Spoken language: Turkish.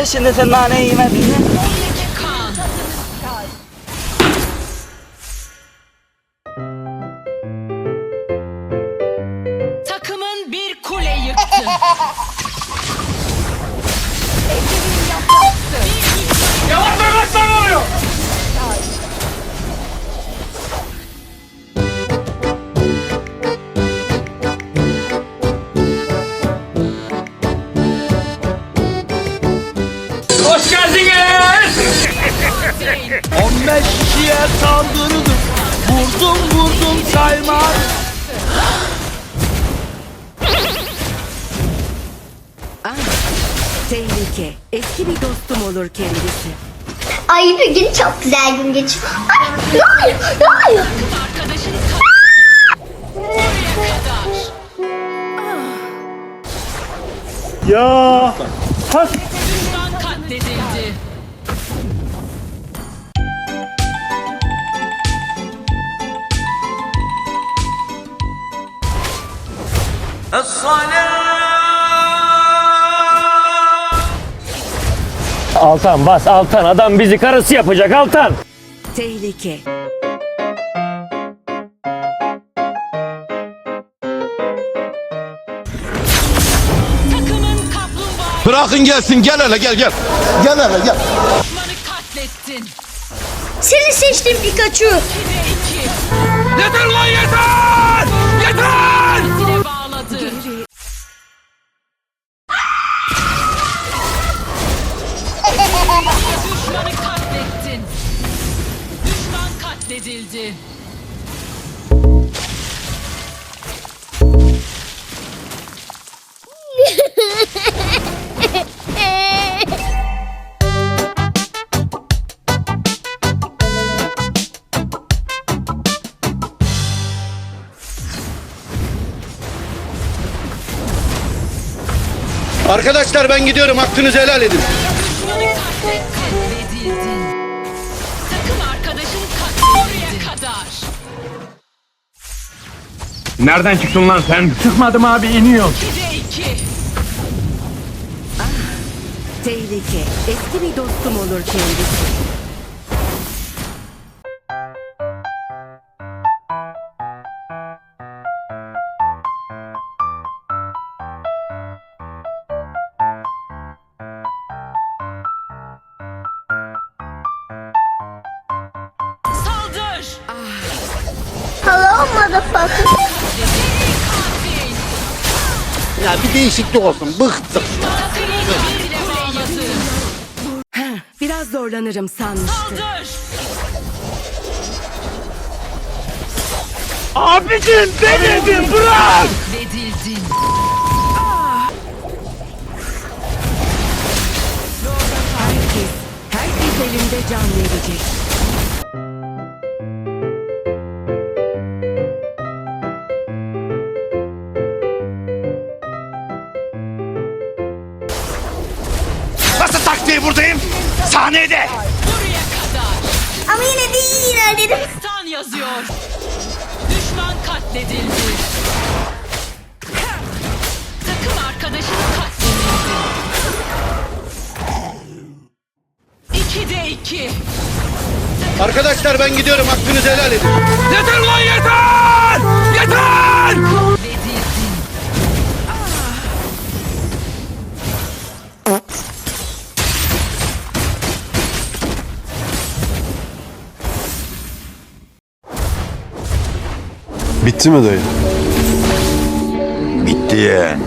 Ee şimdi sen nane yemedin mi? Takımın bir kule yıktı. Hoş geldiniz. 15 kişiye saldırdım. Vurdum vurdum saymaz. Tehlike. Eski bir dostum olur kendisi. Ay bir gün çok güzel gün geçiyor. Ay ne oluyor? Ne oluyor? Ya. Has. Altan bas Altan adam bizi karısı yapacak Altan. Tehlike. Bırakın gelsin gel hele gel gel. Gel hele gel. Seni seçtim Pikachu. 2'de 2. Yeter lan yeter! Yeter! Katledildi. Arkadaşlar ben gidiyorum hakkınızı helal edin. Nereden çıktın lan sen? Çıkmadım abi iniyorum. 2'de 2. Tehlike. Eski bir dostum olur kendisi. Saldır. Hello motherfucker. Ya bir değişiklik olsun bıktık. Biraz zorlanırım sanmıştım. Abicim denedim bırak. Katledildin. Herkes, herkes elinde can verecek. Taktiği buradayım? Sahnede. Buraya kadar. Ama yine de iyi ilerledim. Stan yazıyor. Düşman katledildi. Takım arkadaşın katledildi. 2'de 2. Arkadaşlar ben gidiyorum hakkınızı helal edin. Yeter lan yeter! Yeter! Bitti mi dayı? Bitti yeğen.